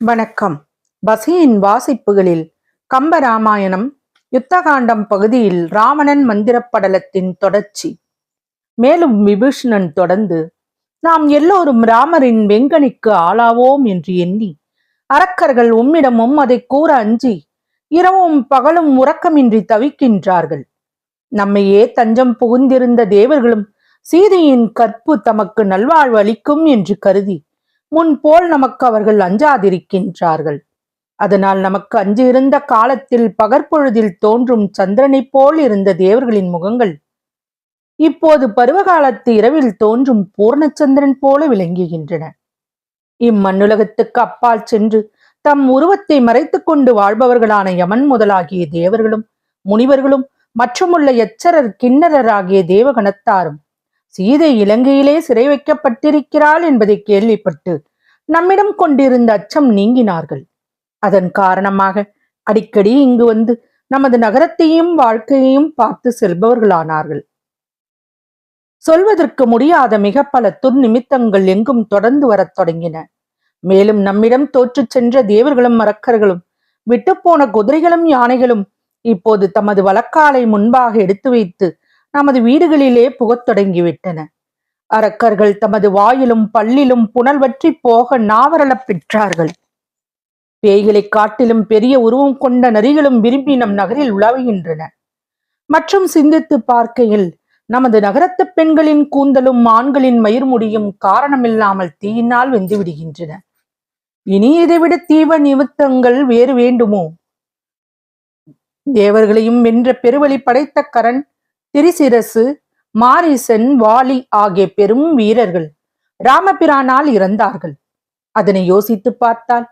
வணக்கம். பசியின் வாசிப்புகளில் கம்பராமாயணம் யுத்தகாண்டம் பகுதியில் ராவணன் மந்திரப்படலத்தின் தொடர்ச்சி. மேலும் விபீஷணன் தொடர்ந்து நாம் எல்லோரும் ராமரின் வெங்கனிக்கு ஆளாவோம் என்று எண்ணி அரக்கர்கள் உம்மிடமும் அதை கூற அஞ்சி இரவும் பகலும் உறக்கமின்றி தவிக்கின்றார்கள். நம்மையே தஞ்சம் புகுந்திருந்த தேவர்களும் சீதையின் கற்பு தமக்கு நல்வாழ்வு அளிக்கும் என்று கருதி முன் போல் நமக்கு அவர்கள் அஞ்சாதிருக்கின்றார்கள். அதனால் நமக்கு அஞ்சு இருந்த காலத்தில் பகற்பொழுதில் தோன்றும் சந்திரனைப் போல் இருந்த தேவர்களின் முகங்கள் இப்போது பருவகாலத்து இரவில் தோன்றும் பூர்ணச்சந்திரன் போல விளங்குகின்றன. இம்மண்ணுலகத்துக்கு அப்பால் சென்று தம் உருவத்தை மறைத்துக்கொண்டு வாழ்பவர்களான யமன் முதலாகிய தேவர்களும் முனிவர்களும் மற்றுமுள்ள எச்சரர் கிண்ணரர் ஆகிய தேவகணத்தாரும் சீதை இலங்கையிலே சிறை வைக்கப்பட்டிருக்கிறாள் என்பதை கேள்விப்பட்டு நம்மிடம் கொண்டிருந்த அச்சம் நீங்கினார்கள். அதன் காரணமாக அடிக்கடி இங்கு வந்து நமது நகரத்தையும் வாழ்க்கையையும் பார்த்து செல்பவர்களானார்கள். சொல்வதற்கு முடியாத மிக பல துர்நிமித்தங்கள் எங்கும் தொடர்ந்து வரத் தொடங்கின. மேலும் நம்மிடம் தோற்றுச் சென்ற தேவர்களும் மரக்கர்களும் விட்டுப்போன குதிரைகளும் யானைகளும் இப்போது தமது வழக்காலை முன்பாக எடுத்து வைத்து நமது வீடுகளிலே புகத் தொடங்கிவிட்டன. அரக்கர்கள் தமது வாயிலும் பல்லிலும் புனல் வற்றி போக நாவரலப் பெற்றார்கள். பேய்களைக் காட்டிலும் பெரிய உருவம் கொண்ட நரிகளும் விரும்பி நம் நகரில் உலாவுகின்றன. மற்றும் சிந்தித்து பார்க்கையில் நமது நகரத்து பெண்களின் கூந்தலும் ஆண்களின் மயிர்முடியும் காரணமில்லாமல் தீயினால் வெந்து விடுகின்றன இனி இதைவிட தீவ நிமித்தங்கள் வேறு வேண்டுமோ? தேவர்களையும் வென்ற பெருவழி படைத்த கரண் திரிசிரசு மாரிசன் வாலி ஆகிய பெரும் வீரர்கள் ராமபிரானால் இறந்தார்கள். அதனை யோசித்து பார்த்தால்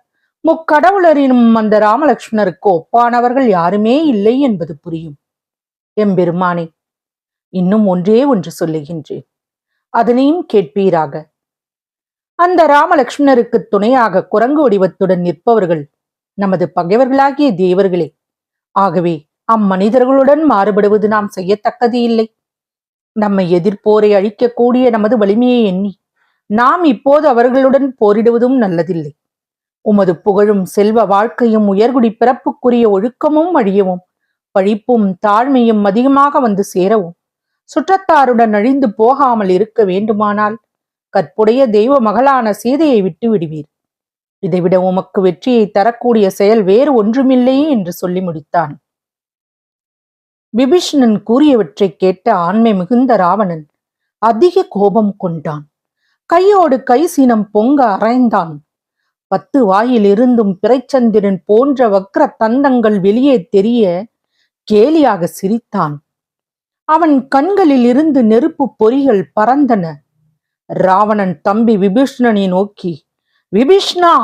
முக்கடவுளரினும் அந்த ராமலக்ஷ்மணருக்கு ஒப்பானவர்கள் யாருமே இல்லை என்பது புரியும். எம்பெருமானே இன்னும் ஒன்றே ஒன்று சொல்லுகின்றேன். அதனையும் கேட்பீராக. அந்த ராமலக்ஷ்மணருக்கு துணையாக குரங்கு வடிவத்துடன் நிற்பவர்கள் நமது பகைவர்களாகிய தேவர்களே ஆகவே அம்மனிதர்களுடன் மாறுபடுவது நாம் செய்யத்தக்கது இல்லை நம்மை எதிர்ப்போரை அழிக்கக்கூடிய நமது வலிமையை எண்ணி நாம் இப்போது அவர்களுடன் போரிடுவதும் நல்லதில்லை. உமது புகழும் செல்வ வாழ்க்கையும் உயர்குடி பிறப்புக்குரிய ஒழுக்கமும் அழியவும் பழிப்பும் தாழ்மையும் அதிகமாக வந்து சேரவும் சுற்றத்தாருடன் அழிந்து போகாமல் இருக்க வேண்டுமானால் கற்புடைய தெய்வ மகளான சீதையை விட்டு விடுவீர் இதைவிட உமக்கு வெற்றியை தரக்கூடிய செயல் வேறு ஒன்றுமில்லையே என்று சொல்லி முடித்தான். விபீஷணன் கூறியவற்றை கேட்ட ஆண்மை மிகுந்த ராவணன் அதிக கோபம் கொண்டான். கையோடு கை சீனம் பொங்க அரைந்தான். பத்து வாயில் இருந்தும் பிறைச்சந்திரன் போன்ற வக்ர தந்தங்கள் வெளியே தெரிய கேலியாக சிரித்தான். அவன் கண்களில் இருந்து நெருப்பு பொறிகள் பறந்தன. ராவணன் தம்பி விபீஷ்ணனை நோக்கி விபீஷ்ணா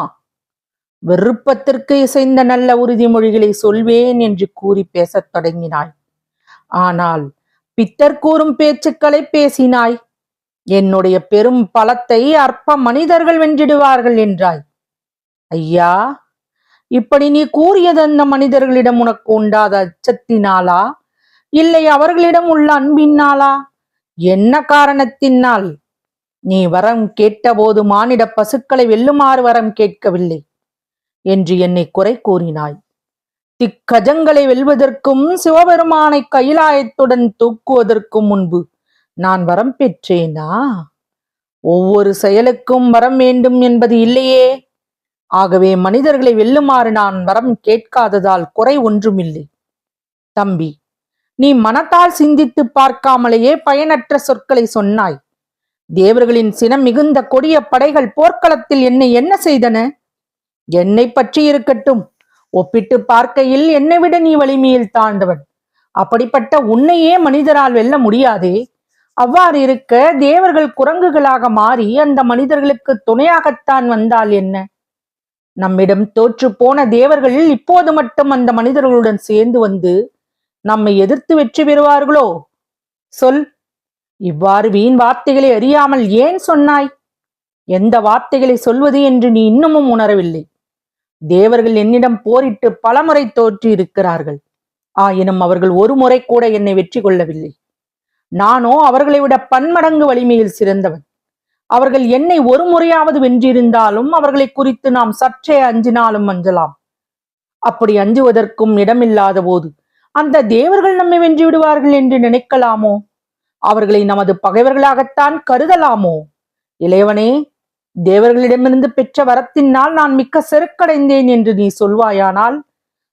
விருப்பத்திற்கு இசைந்த நல்ல உறுதிமொழிகளை சொல்வேன் என்று கூறி பேசத் தொடங்கினாய் ஆனால் பித்தர் கூறும் பேச்சுக்களை பேசினாய். என்னுடைய பெரும் பலத்தை அற்ப மனிதர்கள் வென்றிடுவார்கள் என்றாய். ஐயா இப்படி நீ கூறியது அந்த மனிதர்களிடம் உனக்கு உண்டாத அச்சத்தினாலா? இல்லை அவர்களிடம் உள்ள அன்பினாலா? என்ன காரணத்தினால்? நீ வரம் கேட்டபோது மானிட பசுக்களை வெல்லுமாறு வரம் கேட்கவில்லை என்று என்னை குறை கூறினாய். திக்கஜங்களை வெல்வதற்கும் சிவபெருமானை கைலாயத்துடன் தூக்குவதற்கும் முன்பு நான் வரம் பெற்றேனா? ஒவ்வொரு செயலுக்கும் வரம் வேண்டும் என்பது இல்லையே. ஆகவே மனிதர்களை வெல்லுமாறு நான் வரம் கேட்காததால் குறை ஒன்றுமில்லை. தம்பி நீ மனத்தால் சிந்தித்து பார்க்காமலேயே பயனற்ற சொற்களை சொன்னாய். தேவர்களின் சினம் மிகுந்த கொடிய படைகள் போர்க்களத்தில் என்னை என்ன செய்தன? என்னை பற்றி இருக்கட்டும். ஒப்பிட்டு பார்க்கையில் என்னை விட நீ வலிமையில் தாழ்ந்தவன். அப்படிப்பட்ட உன்னையே மனிதரால் வெல்ல முடியாதே. அவ்வாறு இருக்க தேவர்கள் குரங்குகளாக மாறி அந்த மனிதர்களுக்கு துணையாகத்தான் வந்தால் என்ன? நம்மிடம் தோற்று போன தேவர்கள் இப்போது மட்டும் அந்த மனிதர்களுடன் சேர்ந்து வந்து நம்மை எதிர்த்து வெற்றி பெறுவார்களோ? சொல். இவ்வாறு வீண் வார்த்தைகளை அறியாமல் ஏன் சொன்னாய்? எந்த வார்த்தைகளை சொல்வது என்று நீ இன்னமும் உணரவில்லை. தேவர்கள் என்னிடம் போரிட்டு பலமுறை தோற்றி இருக்கிறார்கள் ஆயினும் அவர்கள் ஒரு முறை கூட என்னை வெற்றி கொள்ளவில்லை. நானோ அவர்களை விட பன்மடங்கு வலிமையில் சிறந்தவன். அவர்கள் என்னை ஒரு முறையாவது வென்றிருந்தாலும் அவர்களை குறித்து நாம் சற்றே அஞ்சினாலும் அஞ்சலாம். அப்படி அஞ்சுவதற்கும் இடமில்லாத போது அந்த தேவர்கள் நம்மை வென்று விடுவார்கள் என்று நினைக்கலாமோ? அவர்களை நமது பகைவர்களாகத்தான் கருதலாமோ? இளையவனே தேவர்களிடமிருந்து பெற்ற வரத்தினால் நான் மிக்க செருக்கடைந்தேன் என்று நீ சொல்வாயானால்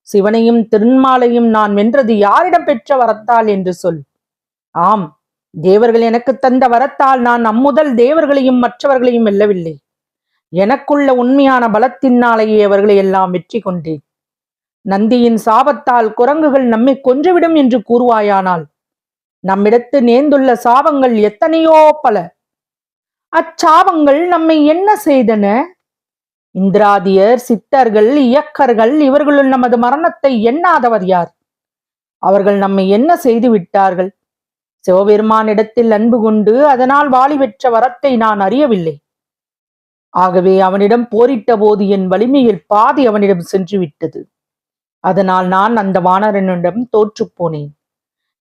சிவனையும் திருமாலையும் நான் வென்றது யாரிடம் பெற்ற வரத்தால் என்று சொல். ஆம் தேவர்கள் எனக்கு தந்த வரத்தால் நான் அம்முதல் தேவர்களையும் மற்றவர்களையும் வெல்லவில்லை. எனக்குள்ள உண்மையான பலத்தினாலேயே அவர்களை எல்லாம் வெற்றி கொண்டேன். நந்தியின் சாபத்தால் குரங்குகள் நம்மை கொன்றுவிடும் என்று கூறுவாயானால் நம்மிடத்து நேர்ந்துள்ள சாபங்கள் எத்தனையோ பல. அச்சாபங்கள் நம்மை என்ன செய்தன? இந்திராதியர் சித்தர்கள் இயக்கர்கள் இவர்களுள் நமது மரணத்தை எண்ணாதவர் யார்? அவர்கள் நம்மை என்ன செய்து விட்டார்கள்? சிவபெருமானிடத்தில் அன்பு கொண்டு அதனால் வாளி பெற்ற வரத்தை நான் அறியவில்லை. ஆகவே அவனிடம் போரிட்ட போது என் வலிமையில் பாதி அவனிடம் சென்று விட்டது அதனால் நான் அந்த வானரனிடம் தோற்றுப் போனேன்.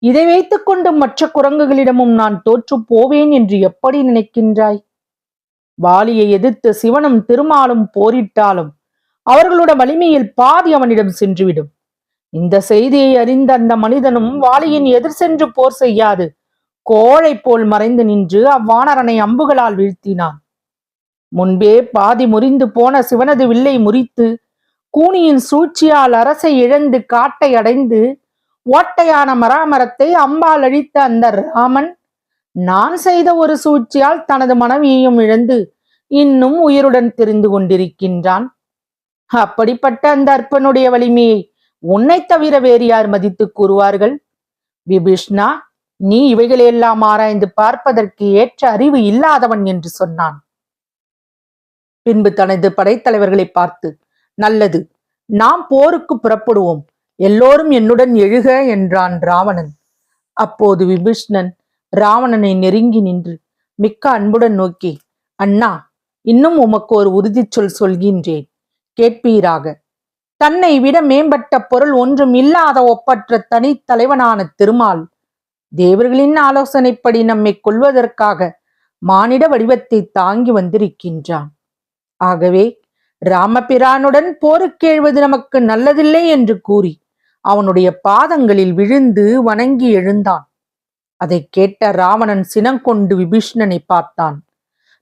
இதை வைத்துக் கொண்டு மற்ற குரங்குகளிடமும் நான் தோற்றுப் போவேன் என்று எப்படி நினைக்கின்றாய்? வாலியை எதிர்த்து சிவனும் திருமாலும் போரிட்டாலும் அவர்களோட வலிமையில் பாதி அவனிடம் சென்றுவிடும். இந்த செய்தியை அறிந்த அந்த மனிதனும் வாலியின் எதிர் சென்று போர் செய்யாது கோழை போல் மறைந்து நின்று அவ்வானரனை அம்புகளால் வீழ்த்தினான். முன்பே பாதி முறிந்து போன சிவனது வில்லை முறித்து கூனியின் சூழ்ச்சியால் அரசை இழந்து காட்டை அடைந்து ஓட்டையான மராமரத்தை அம்பால் அழித்த அந்த ராமன் நான் செய்த ஒரு சூழ்ச்சியால் தனது மனைவியையும் இழந்து இன்னும் உயிருடன் தெரிந்து கொண்டிருக்கின்றான். அப்படிப்பட்ட அந்த அற்பனுடைய வலிமையை உன்னை தவிர வேறு யார் மதித்து கூறுவார்கள்? விபீஷ்ணா நீ இவைகளையெல்லாம் ஆராய்ந்து பார்ப்பதற்கு ஏற்ற அறிவு இல்லாதவன் என்று சொன்னான். பின்பு தனது படைத்தலைவர்களை பார்த்து நல்லது நாம் போருக்கு புறப்படுவோம். எல்லோரும் என்னுடன் எழுக என்றான் ராவணன். அப்போது விபீஷ்ணன் ராவணனை நெருங்கி நின்று மிக்க அன்புடன் நோக்கி அண்ணா இன்னும் உமக்கு ஒரு உறுதிச் சொல் சொல்கின்றேன். கேட்பீராக. தன்னை விட மேம்பட்ட பொருள் ஒன்றும் இல்லாத ஒப்பற்ற தனித்தலைவனான திருமால். தேவர்களின் ஆலோசனைப்படி நம்மை கொள்வதற்காக மானிட வடிவத்தை தாங்கி வந்திருக்கின்றான். ஆகவே ராமபிரானுடன் போருக்கேழ்வது நமக்கு நல்லதில்லை என்று கூறி அவனுடைய பாதங்களில் விழுந்து வணங்கி எழுந்தான். அதை கேட்ட ராவணன் சினங்கொண்டு விபீஷ்ணனை பார்த்தான்.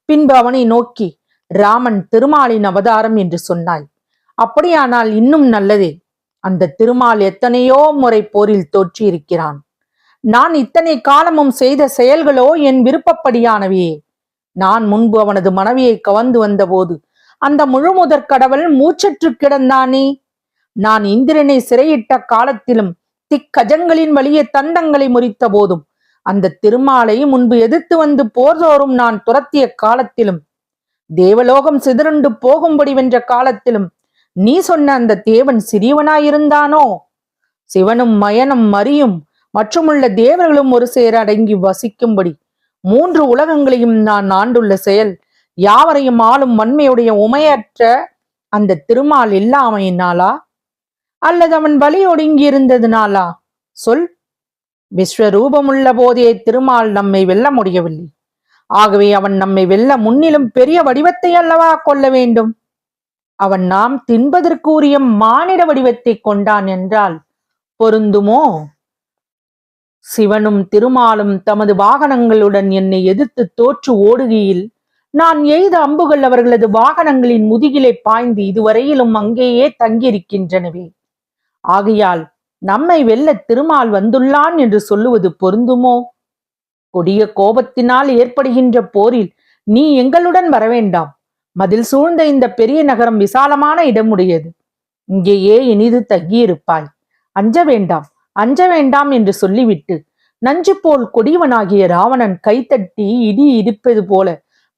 பின்பு அவனை நோக்கி ராமன் திருமாலின் அவதாரம் என்று சொன்னாய். அப்படியானால் இன்னும் நல்லதே. அந்த திருமால் எத்தனையோ முறை போரில் தோற்றியிருக்கிறான். நான் இத்தனை காலமும் செய்த செயல்களோ என் விருப்பப்படியானவையே. நான் முன்பு அவனது மனைவியை கவர்ந்து வந்தபோது அந்த முழுமுதற் கடவுள் மூச்சற்று கிடந்தானே. நான் இந்திரனை சிறையிட்ட காலத்திலும் திக்கஜங்களின் வழியே தண்டங்களை முறித்த போதும் அந்த திருமாலை முன்பு எதிர்த்து வந்து போர்தோறும் நான் துரத்திய காலத்திலும் தேவலோகம் சிதறுண்டு போகும்படி வென்ற காலத்திலும் நீ சொன்ன அந்த தேவன் சிறியவனாயிருந்தானோ? சிவனும் மயனும் மரியும் மற்றுமுள்ள தேவர்களும் ஒரு சேர அடங்கி வசிக்கும்படி மூன்று உலகங்களையும் நான் ஆண்டுள்ள செயல் யாவரையும் ஆளும் வன்மையுடைய உமையற்ற அந்த திருமால் இல்லாமையினாலா? அல்லது அவன் வலி ஒடுங்கி சொல். விஸ்வரூபமுள்ள போதே திருமால் நம்மை வெல்ல முடியவில்லை. ஆகவே அவன் நம்மை வெல்ல முன்னிலும் பெரிய வடிவத்தை அல்லவா கொள்ள வேண்டும்? அவன் நாம் தின்பதற்கு உரிய மானிட வடிவத்தை கொண்டான் என்றால் பொருந்துமோ? சிவனும் திருமாலும் தமது வாகனங்களுடன் என்னை எதிர்த்து தோற்று ஓடுகையில் நான் எய்த அம்புகள் அவர்களது வாகனங்களின் முதுகிலே பாய்ந்து இதுவரையிலும் அங்கேயே தங்கியிருக்கின்றனவே. ஆகையால் நம்மை வெல்ல திருமால் வந்துள்ளான் என்று சொல்லுவது பொருந்துமோ? கொடிய கோபத்தினால் ஏற்படுகின்ற போரில் நீ எங்களுடன் வரவேண்டாம். மதில் சூழ்ந்த இந்த பெரிய நகரம் விசாலமான இடமுடையது. இங்கேயே இனிது தங்கியிருப்பாய். அஞ்ச வேண்டாம் அஞ்ச வேண்டாம் என்று சொல்லிவிட்டு நஞ்சு போல் கொடியவனாகிய ராவணன் கைத்தட்டி இடி இடிப்பது போல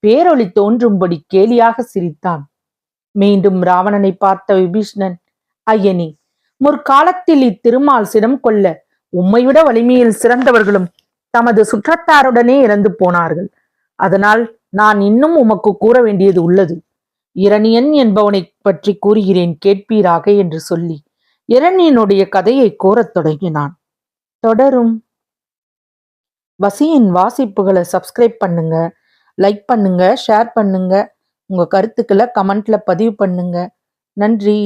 பேரொளி தோன்றும்படி கேலியாக சிரித்தான். மீண்டும் ராவணனை பார்த்த விபீஷ்ணன் ஐயனே முற்காலத்தில் இத்திருமால் சிடம் கொள்ள உம்மைவிட வலிமையில் சிறந்தவர்களும் தமது சுற்றத்தாருடனே இறந்து போனார்கள். அதனால் நான் இன்னும் உமக்கு கூற வேண்டியது உள்ளது. இரணியன் என்பவனைப் பற்றி கூறுகிறேன் கேட்பீராக என்று சொல்லி இரணியனுடைய கதையை கூறத் தொடங்கினான். தொடரும். வசியின் வாசிப்புகளை சப்ஸ்கிரைப் பண்ணுங்க லைக் பண்ணுங்க ஷேர் பண்ணுங்க. உங்க கருத்துக்களை கமெண்ட்ல பதிவு பண்ணுங்க. நன்றி.